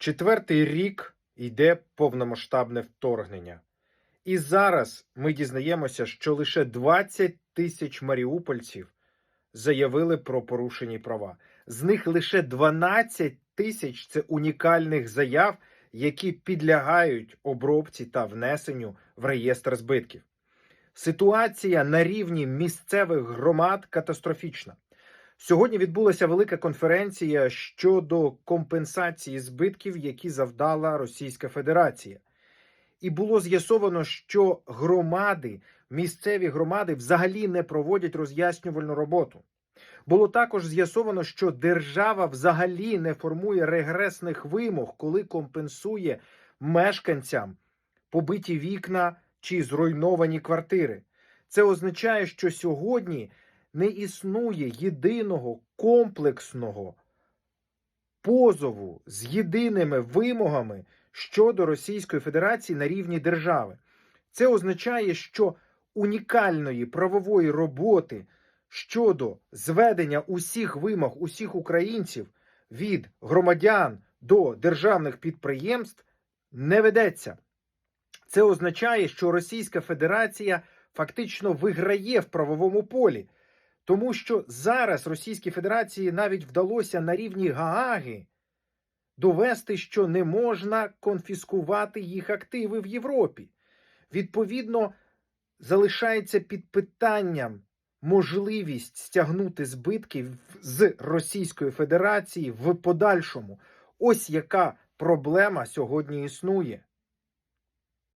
Четвертий рік йде повномасштабне вторгнення. І зараз ми дізнаємося, що лише 20 тисяч маріупольців заявили про порушені права. З них лише 12 тисяч це унікальних заяв, які підлягають обробці та внесенню в реєстр збитків. Ситуація на рівні місцевих громад катастрофічна. Сьогодні відбулася велика конференція щодо компенсації збитків, які завдала Російська Федерація. І було з'ясовано, що громади, місцеві громади взагалі не проводять роз'яснювальну роботу. Було також з'ясовано, що держава взагалі не формує регресних вимог, коли компенсує мешканцям побиті вікна чи зруйновані квартири. Це означає, що сьогодні не існує єдиного комплексного позову з єдиними вимогами щодо Російської Федерації на рівні держави. Це означає, що унікальної правової роботи щодо зведення усіх вимог усіх українців від громадян до державних підприємств не ведеться. Це означає, що Російська Федерація фактично виграє в правовому полі, тому що зараз Російській Федерації навіть вдалося на рівні Гааги довести, що не можна конфіскувати їх активи в Європі. Відповідно, залишається під питанням можливість стягнути збитки з Російської Федерації в подальшому. Ось яка проблема сьогодні існує.